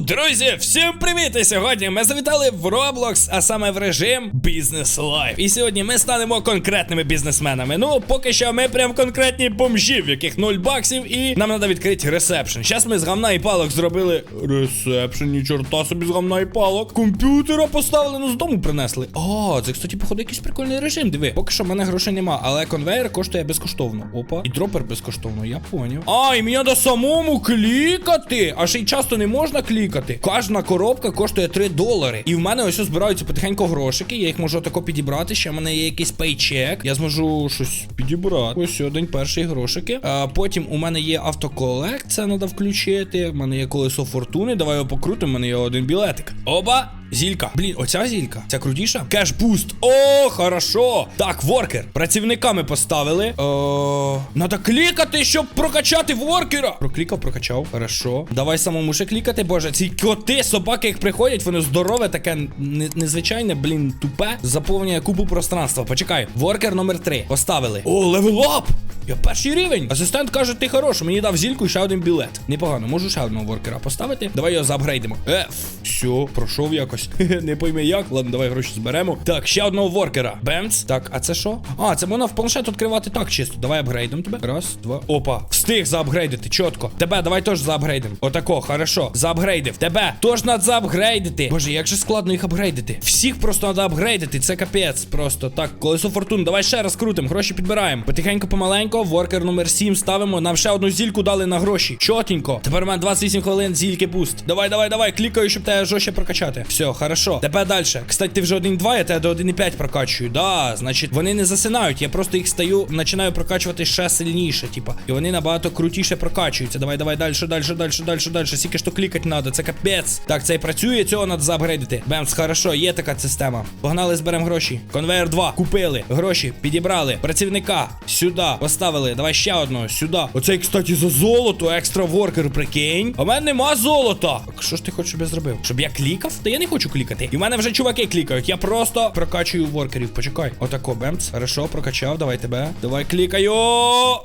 Друзі, всім привіт! І сьогодні ми завітали в Roblox, а саме в режим Business Life. І сьогодні ми станемо конкретними бізнесменами. Ну, поки що ми прям конкретні бомжі, в яких 0 баксів, і нам треба відкрити ресепшн. Зараз ми з гамна і палок зробили ресепшн, ні чорта собі з гамна і палок. Комп'ютера поставили, ну з дому принесли. А, це, кстати, походу, якийсь прикольний режим. Диви, поки що в мене грошей нема, але конвейер коштує безкоштовно. Опа, і дропер безкоштовно, я поняв. А, і мені треба самому клікати. А ще й часто не можна клікати. Кожна коробка коштує 3 долари. І в мене ось збираються потихеньку грошики. Я їх можу тако підібрати. Ще в мене є якийсь пейчек. Я зможу щось підібрати. Ось один перший грошики. А потім у мене є автоколект, це треба включити. У мене є колесо фортуни. Давай його покрутимо. У мене є один білетик. Оба! Зілька. Блін, оця зілька. Ця крутіша. Кешбуст. О, хорошо. Так, воркер. Працівниками поставили. О, надо клікати, щоб прокачати воркера. Проклікав, прокачав. Хорошо. Давай самому ще клікати. Боже, ці коти, собаки, як приходять, вони здорове, таке незвичайне, блін, тупе. Заповнює купу пространства. Почекай. Воркер номер 3 Поставили. О, левелап! Я перший рівень. Асистент каже, ти хорош. Мені дав зільку і ще один білет. Непогано, можу ще одного воркера поставити. Давай його заапгрейдимо. Е, все, пройшов якось. Не пойми як. Ладно, давай гроші зберемо. Так, ще одного воркера. Бемц. Так, а це що? А, це можна в планшет відкривати так чисто. Давай апгрейдимо тебе. Раз, два. Опа. Встиг заапгрейдити. Чітко. Тебе давай теж заапгрейдимо. Отако, хорошо. Заапгрейдив. Тебе теж надо заапгрейдити. Боже, як же складно їх апгрейдити. Всіх просто треба апгрейдити. Це капець. Просто так, колесо фортуни. Давай ще раз крутим. Гроші підбираємо. Потихеньку, помаленько. Воркер номер 7 ставимо. Нам ще одну зільку дали на гроші. Чотенько. Тепер у мене 28 хвилин зільки буст. Давай, давай, давай. Клікаю, щоб тебе жорстче прокачати. Все, хорошо. Тепер далі. Кстати, ти вже 1.2, я тебе до 1.5 прокачую. Да, значить, вони не засинають. Я просто їх стаю, починаю прокачувати ще сильніше, типа. І вони набагато крутіше прокачуються. Давай, давай, далі, далі, далі, далі, далі. Скільки то клікати треба, це капець. Так, це і працює, цього треба заапгрейдити. Бемс, хорошо, є така система. Погнали, зберемо гроші. Конвейер 2. Купили. Гроші, підібрали. Працівника. Сюди. Поставили. Давай ще одного. Сюди. Оцей, кстати, за золото. Екстра воркер, прикинь. В мене нема золота. Так що ж ти хочеш, щоб я зробив? Щоб я клікав? Та я не хочу клікати. І в мене вже чуваки клікають. Я просто прокачую воркерів. Почекай. Отако, бемц. Хорошо, прокачав. Давай тебе. Давай клікаю.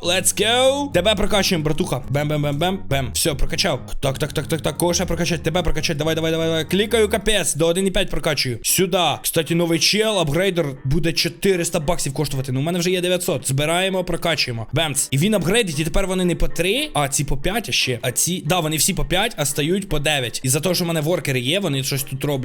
Let's go. Тебе прокачуємо, братуха. Бем, бем. Все, прокачав. Так, так, так, так, так. Кого ще прокачати? Тебе прокачати. Давай, давай, давай, давай. Клікаю, капець. До 1.5 прокачую. Сюди. Кстати, новий чел, апгрейдер буде 400 баксів коштувати. Ну, у мене вже є 900. Збираємо, прокачуємо. Бемц. І він апгрейдить, і тепер вони не по 3, а ці по 5 ще. А ці. Да, вони всі по 5, а стають по 9. І за те, що в мене воркери є, вони щось тут роблять.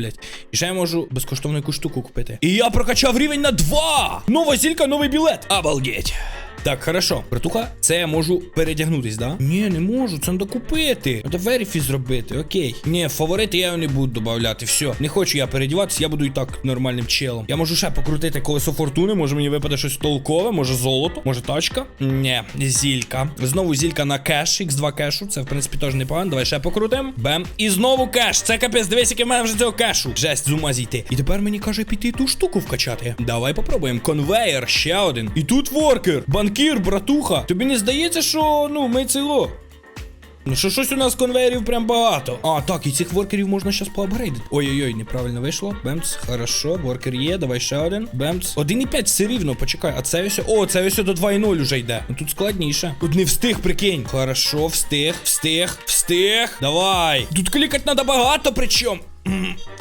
І ще я можу безкоштовну якусь штуку купити. І я прокачав рівень на 2! Нова зілька, новий білет. Обалдеть. Так, хорошо. Братуха, це я можу передягнутись, да? Ні, не можу, це треба купити. Треба верифі зробити, окей. Ні, фаворити я не буду додавати. Все. Не хочу я передіватися, я буду і так нормальним челом. Я можу ще покрутити колесо фортуни, може мені випаде щось толкове, може золото, може тачка. Ні, зілька. Знову зілька на кеш, x2 кешу. Це в принципі теж непогано. Давай ще покрутимо. Бем. І знову кеш. Це капець, дивись, який в мене вже цього кешу. Жесть, з ума зійти. І тепер мені каже піти ту штуку вкачати. Давай попробуємо. Конвейер, ще один. І тут воркер. Банкір, братуха. Тобі не здається, що ну ми ціло. Ну що щось у нас конвейерів прям багато. А, так, і цих воркерів можна щас поапгрейдити. Ой-ой-ой, неправильно вийшло. Бемц, хорошо, воркер є, давай ще один. Бемц. 1,5 все рівно, почекай. А це ось. О, це ось до 2,0 вже йде. Ну тут складніше. Тут не встиг, прикинь. Хорошо, встиг, встиг, встиг. Давай. Тут клікати треба багато, причому.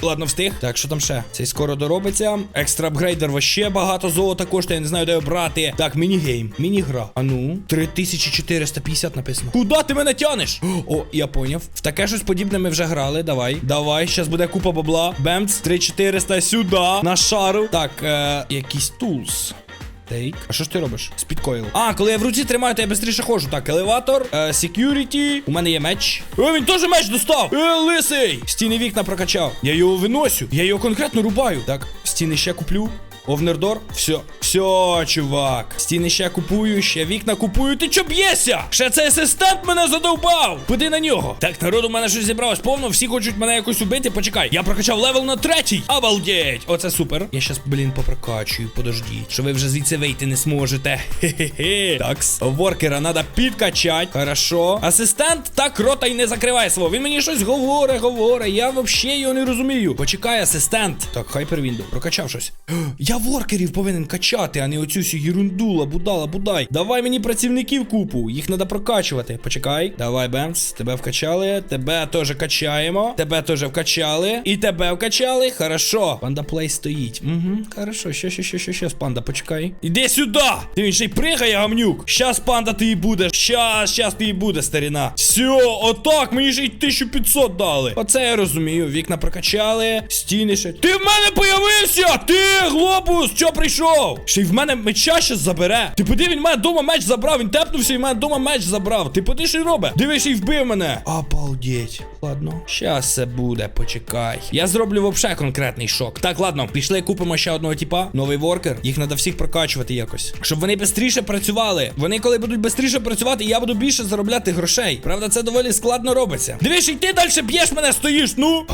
Ладно, встиг. Так, що там ще? Цей скоро доробиться. Екстра апгрейдер вообще багато золота коштує, я не знаю, де брати. Так, міні-гейм. Міні-гра. А ну, 3450 написано. Куда ти мене тянеш? О, я поняв. В таке щось подібне ми вже грали. Давай. Давай, щас буде купа бабла. Бемц, 3400 сюди. На шару. Так, е, якийсь тулс. Тейк. А що ж ти робиш? Спідкоїл. А, коли я в руці тримаю, то я швидше ходжу. Так, елеватор, е, security. У мене є меч. О, він теж меч достав! Е, лисий! Стіни вікна прокачав. Я його виносю. Я його конкретно рубаю. Так, стіни ще куплю. Овнердор, все, все, чувак. Стіни ще купую, ще вікна купую. Ти чо б'єшся? Ще цей асистент мене задовбав. Поди на нього. Так, народ, у мене щось зібралось повно. Всі хочуть мене якось убити. Почекай. Я прокачав левел на третій. Обалдеть. Оце супер. Я щас, блін, попрокачую. Подождіть. Що ви вже звідси вийти не зможете. Хе-хе-хе. Такс. Воркера треба підкачати. Хорошо. Асистент так рота й не закриває свого. Він мені щось говорить, говорить. Я взагалі його не розумію. Почекай, асистент. Так, хайпервіндо. Прокачав щось. Я воркерів повинен качати. а не оцю всю єрунду, лабудала, будай. Давай мені працівників купу, їх треба прокачувати. Почекай. Давай, Бемс, тебе вкачали, тебе теж качаємо, тебе теж вкачали, і тебе вкачали. Хорошо. Панда плей стоїть. Угу, хорошо, що, що, що, що, що, панда, почекай. Іди сюди! Ти він ще й пригає, гамнюк. Щас, панда, ти і будеш. Щас, щас ти і буде, старіна. Все, отак, мені ж й 1500 дали. Оце я розумію. Вікна прокачали, стіни ще. Ти в мене появився! Ти, глобус, що прийшов? Ще й в мене меча щас забере. Ти поди, він мене дома меч забрав, він тепнувся і в мене дома меч забрав. Ти поди, що й робить? Дивись, і вбив мене. Обалдеть. Ладно. Щас це буде, почекай. Я зроблю вообще конкретний шок. Так, ладно, пішли, купимо ще одного типа. Новий воркер. Їх треба всіх прокачувати якось. Щоб вони швидше працювали. Вони, коли будуть швидше працювати, я буду більше заробляти грошей. Правда, це доволі складно робиться. Дивись, і ти далі б'єш мене, стоїш, ну.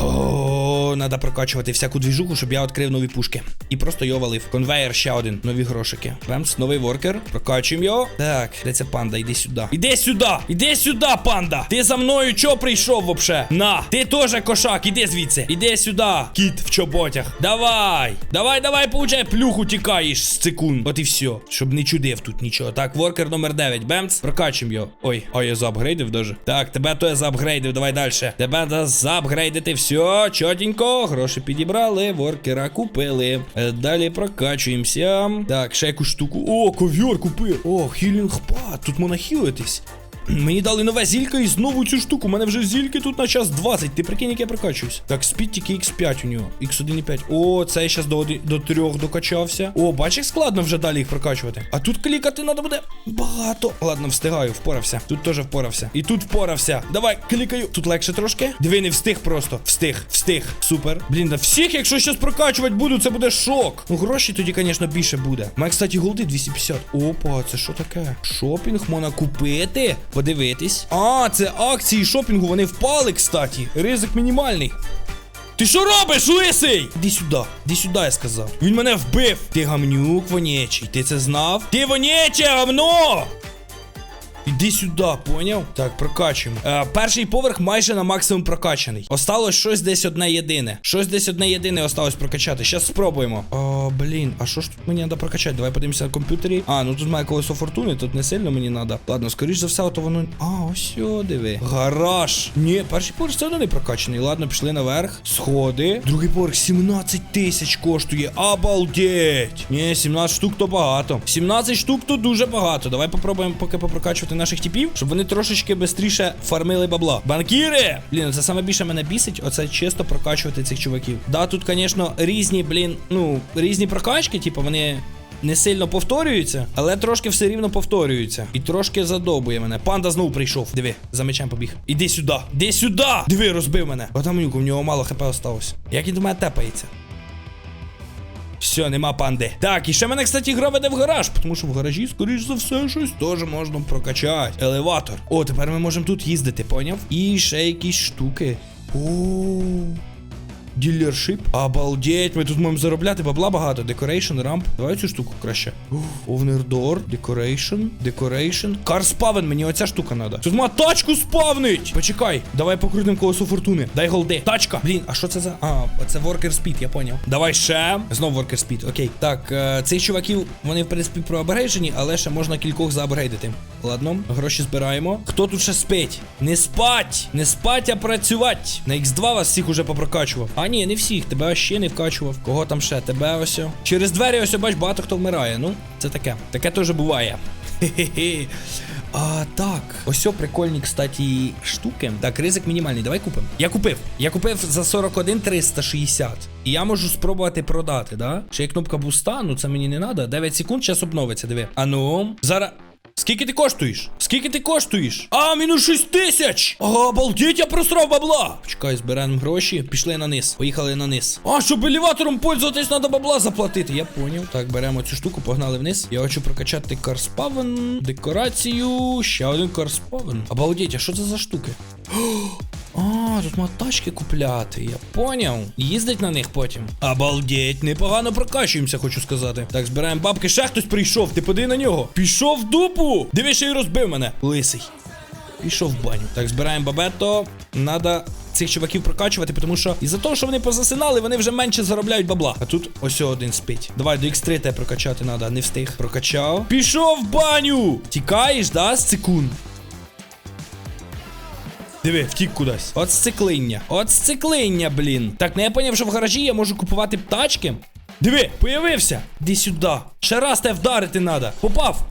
О, треба прокачувати всяку двіжуху, щоб я відкрив нові пушки. І просто його валив. Конвейер ще один. Нові грошики. Бемс, новий воркер. Прокачуємо його. Так, де це панда? Іди сюди. Іди сюди! Іди сюди, панда! Ти за мною чо прийшов вообще? На! Ти теж кошак, іди звідси. Іди сюди, кіт в чоботях. Давай! Давай, давай, получай, плюху тікаєш з секунд. От і все. Щоб не чудив тут нічого. Так, воркер номер 9. Бемц, прокачуємо його. Ой, а я заапгрейдив даже. Так, тебе то я заапгрейдив, давай далі. Тебе да заапгрейдити. Все, чотенько. Гроші підібрали, воркера купили. Е, Далі прокачуємося. Так, ще якусь штуку. О, ковьор купив. О, хілінг пад. Тут можна хілитись. Мені дали нове зілька і знову цю штуку. У мене вже зільки тут на час 20. Ти прикинь, як я прокачуюсь. Так, спід тільки X5 у нього. X1,5. О, цей щас до, до трьох докачався. О, бач, складно вже далі їх прокачувати. А тут клікати треба буде багато. Ладно, встигаю, впорався. Тут теж впорався. І тут впорався. Давай, клікаю. Тут легше трошки. Диви, не встиг просто. Встиг, встиг. Супер. Блін, да всіх, якщо щось прокачувати буду, це буде шок. Ну, гроші тоді, звісно, більше буде. У мене, кстати, голди 250. Опа, це що таке? Шопінг можна купити. Подивитись. А, це акції шопінгу, вони впали, кстати. Ризик мінімальний. Ти що робиш, лисий? Іди сюди, іди сюди, я сказав. Він мене вбив. Ти гамнюк вонєчий, ти це знав? Ти вонєче гамно! Іди сюди, поняв? Так, прокачуємо. Е, перший поверх майже на максимум прокачаний. Осталось щось десь одне єдине. Щось десь одне єдине осталось прокачати. Щас спробуємо. О, блін, а що ж тут мені треба прокачати? Давай подивимося на комп'ютері. А, ну тут має колесо фортуни, тут не сильно мені треба. Ладно, скоріш за все, то воно. А, ось сьо, диви. Гараж. Ні, перший поверх все одно не прокачаний. Ладно, пішли наверх. Сходи. Другий поверх 17 тисяч коштує. Обалдеть. Ні, 17 штук то багато. 17 штук то дуже багато. Давай попробуємо поки попрокачувати наших типів, щоб вони трошечки швидше фармили бабла. Банкіри! Блін, це саме більше мене бісить, оце чисто прокачувати цих чуваків. Да, тут, звісно, різні, блін, ну, різні прокачки, типу, вони. Не сильно повторюються, але трошки все рівно повторюються. І трошки задовбує мене. Панда знову прийшов. Диви, за мечем побіг. Іди сюди. Іди сюди! Диви, розбив мене. Отамнюку, в нього мало хп осталось. Як він до мене тепається? Все, нема панди. Так, і ще мене, кстати, гра веде в гараж, тому що в гаражі, скоріш за все, щось теж можна прокачати. Елеватор. О, тепер ми можемо тут їздити, поняв? І ще якісь штуки. О. Ділершип. Обалдеть, ми тут можемо заробляти бабла багато. Декорейшн, рамп. Давай цю штуку краще. Овнердор, декорейшн, декорейшн. Кар спавен, мені оця штука треба. Тут ма тачку спавнить. Почекай, давай покрутим колесо фортуни. Дай голди. Тачка. Блін, а що це за. А, це воркер спід, я поняв. Давай ще. Знов воркер спід, окей. Так, е, цих чуваків, вони в принципі проапгрейджені, але ще можна кількох заапгрейдити. Ладно, гроші збираємо. Хто тут ще спить? Не спать! Не спать, а працювати. На X2 вас всіх уже попрокачував. А ні, не всіх. Тебе ще не вкачував. Кого там ще? Тебе ось. Через двері ось бач, багато хто вмирає. Ну, це таке. Таке теж буває. Хе-хе-хе. А, так. Ось прикольні, кстати, штуки. Так, ризик мінімальний. Давай купимо. Я купив. Я купив за 41 360. І я можу спробувати продати, да? Ще є кнопка буста, ну це мені не треба. 9 секунд, час обновиться, диви. А ну, зараз. Скільки ти коштуєш? Скільки ти коштуєш? А, мінус 6 тисяч! Обалдіть, я просрав бабла! Чекай, зберемо гроші, пішли на низ. Поїхали на низ. А, щоб елеватором пользуватись, треба бабла заплатити. Я поняв. Так, беремо цю штуку, погнали вниз. Я хочу прокачати карспавен, декорацію, ще один карспавен. Обалдіть, а що це за штуки? А, тут можна тачки купляти, я поняв. Їздить на них потім. Обалдеть, непогано прокачуємося, хочу сказати. Так, збираємо бабки, ще хтось прийшов. Ти поди на нього. Пішов в дупу. Диви, ще й розбив мене. Лисий. Пішов в баню. Так, збираємо бабето. Надо цих чуваків прокачувати, тому що із-за того, що вони позасинали, вони вже менше заробляють бабла. А тут ось один спить. Давай до X3 те прокачати треба, не встиг. Прокачав. Пішов в баню! Тікаєш, да, з секунд? Диви, втік кудись. От сциклиння. От сциклиння, блін. Так, ну я поняв, що в гаражі я можу купувати тачки. Диви, появився. Іди сюди. Ще раз тебе вдарити треба. Попав.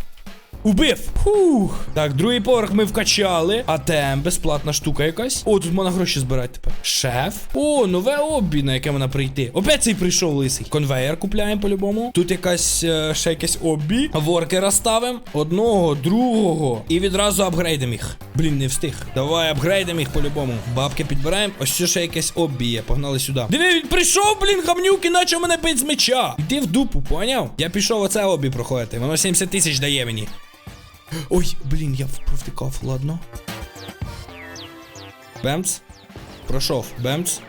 Убив! Фух. Так, другий поверх ми вкачали. АТМ, безплатна штука якась. О, тут можна гроші збирати тепер. Шеф. О, нове обі, на яке можна прийти. Опять цей прийшов лисий. Конвейер купляємо по-любому. Тут якась е, ще якесь обі. Воркера ставимо. Одного, другого. І відразу апгрейдимо їх. Блін, не встиг. Давай апгрейдимо їх по-любому. Бабки підбираємо. Ось що ще якесь обі є. Погнали сюди. Диви, він прийшов, блін, гамнюк, і наче мене бить з меча. Іди в дупу, поняв? Я пішов оце обі проходити. Воно 70 тисяч дає мені. Ой, блін, я провтикав, ладно. Бемц. Пройшов. Бемц.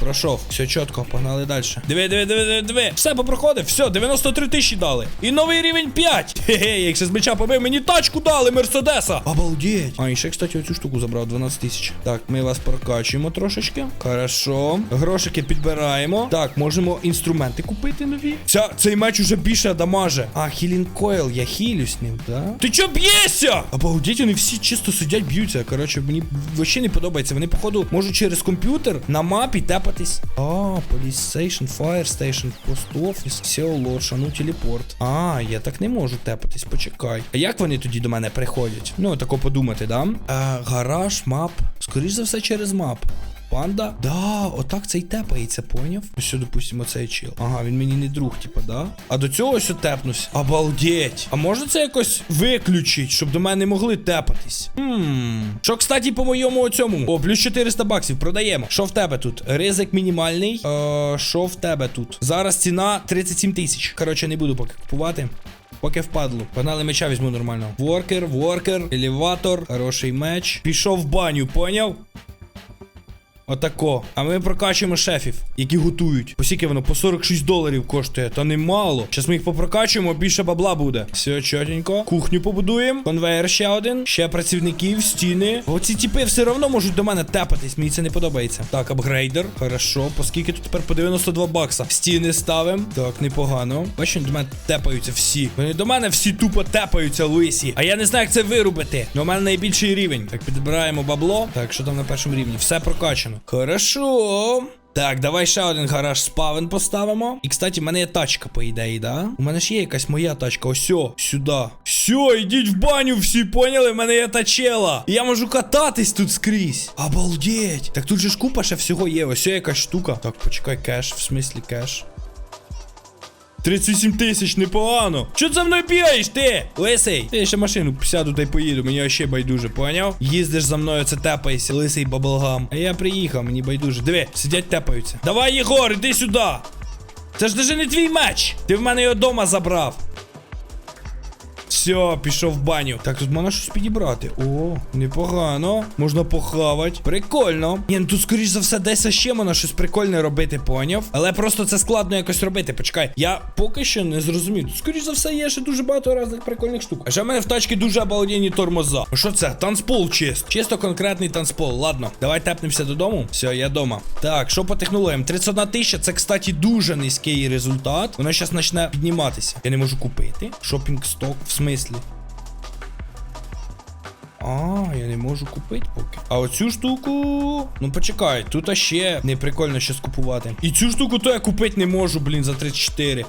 Пройшов. Все чітко, погнали далі. Диви, диви, диви, диви, диви. Все попроходив. Все, 93 тисячі дали. І новий рівень 5. Хе-хе, якщо з меча побив, мені тачку дали, Мерседеса. Обалдеть. А, і ще, кстати, оцю штуку забрав, 12 тисяч. Так, ми вас прокачуємо трошечки. Хорошо. Грошики підбираємо. Так, можемо інструменти купити нові. Ця, цей меч уже більше дамаже. А, хілінг койл, я хілюсь ним, да? Ти чо б'єшся? Обалдеть, вони всі чисто сидять, б'ються. Коротше, мені взагалі не подобається. Вони, походу, можуть через комп'ютер на мапі тепатись. А, Police Station, Fire Station, Post Office, SEO ну телепорт. А, я так не можу тепатись, почекай. А як вони тоді до мене приходять? Ну, тако подумати, да? Е, гараж, мап. Скоріше за все, через мап. Панда? Да, отак це й тепається, поняв? Ось, допустимо, цей чил. Ага, він мені не друг, типа, да? А до цього ось тепнусь. Обалдеть. А можна це якось виключить, щоб до мене не могли тепатись? Хм. Що, кстати, по моєму цьому? О, плюс 400 баксів продаємо. Що в тебе тут? Ризик мінімальний. Е, що в тебе тут? Зараз ціна 37 тисяч. Коротше, не буду поки купувати. Поки впадло. Погнали меча візьму нормально. Воркер, воркер, елеватор, хороший меч. Пішов в баню, поняв? Отако. А ми прокачуємо шефів, які готують. По скільки воно по 46 доларів коштує, та немало. Зараз ми їх попрокачуємо, більше бабла буде. Все чотенько. Кухню побудуємо. Конвейер ще один. Ще працівників, стіни. Оці тіпи все одно можуть до мене тепатись. Мені це не подобається. Так, апгрейдер. Хорошо. По скільки тут тепер по 92 бакса. Стіни ставимо. Так, непогано. Бачиш, до мене тепаються всі. Вони до мене всі тупо тепаються, лисі. А я не знаю, як це вирубити. Ну, у мене найбільший рівень. Так, підбираємо бабло. Так, що там на першому рівні? Все прокачано. Хорошо. Так, давай ще один гараж спавен поставимо. І, кстати, в мене є тачка, по ідеї, да? У мене ж є якась моя тачка. Ось, сюди. Все, йдіть в баню, всі поняли? В мене є тачела. Я можу кататись тут скрізь. Обалдеть. Так тут же ж купа ще всього є. Ось якась штука. Так, почекай, кеш, в смислі кеш. 37 тисяч, непогано. Що за мною бігаєш, ти? Лисий. Я ще машину сяду та й поїду, мені ще байдуже, поняв? Їздиш за мною, це тепаєшся, лисий баблгам. А я приїхав, мені байдуже. Диви, сидять тепаються. Давай, Єгор, іди сюди. Це ж даже не твій меч. Ти в мене його дома забрав. Все, пішов в баню. Так, тут можна щось підібрати. О, непогано. Можна похавати. Прикольно. Ні, ну тут, скоріш за все, десь ще можна щось прикольне робити, поняв? Але просто це складно якось робити. Почекай. Я поки що не зрозумів. Тут, скоріш за все, є ще дуже багато різних прикольних штук. А ще в мене в тачці дуже обалденні тормоза. Що це? Танцпол чист. Чисто конкретний танцпол. Ладно, давай тепнемося додому. Все, я дома. Так, що по технологіям? 31 тисяча, це, кстати, дуже низький результат. Воно зараз почне підніматися. Я не можу купити. Шопінг сток, в смислі. А, я не можу купити поки. А оцю штуку. Ну почекай, тут ще не прикольно щось купувати. І цю штуку то я купити не можу, блін, за 34.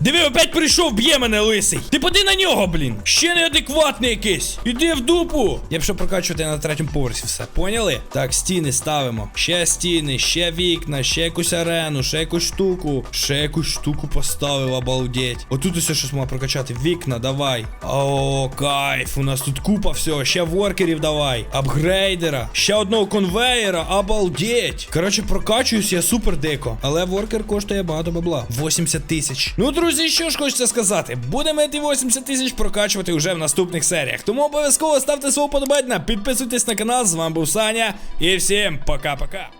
Диви, опять прийшов, б'є мене лисий. Ти поди на нього, блін. Ще неадекватний якийсь. Іди в дупу. Я б що прокачувати на третьому поверсі все. Поняли? Так, стіни ставимо. Ще стіни, ще вікна, ще якусь арену, ще якусь штуку. Ще якусь штуку поставив, обалдеть. Отут усе щось можна прокачати. Вікна, давай. О, кайф. У нас тут купа всього. Ще воркерів давай. Апгрейдера. Ще одного конвейера. Обалдеть. Коротше, прокачуюсь я супер дико. Але воркер коштує багато бабла. 80 тисяч. Ну, друзі, що ж хочеться сказати. Будемо ті 80 тисяч прокачувати вже в наступних серіях. Тому обов'язково ставте свого подобання, підписуйтесь на канал. З вами був Саня. І всім пока-пока.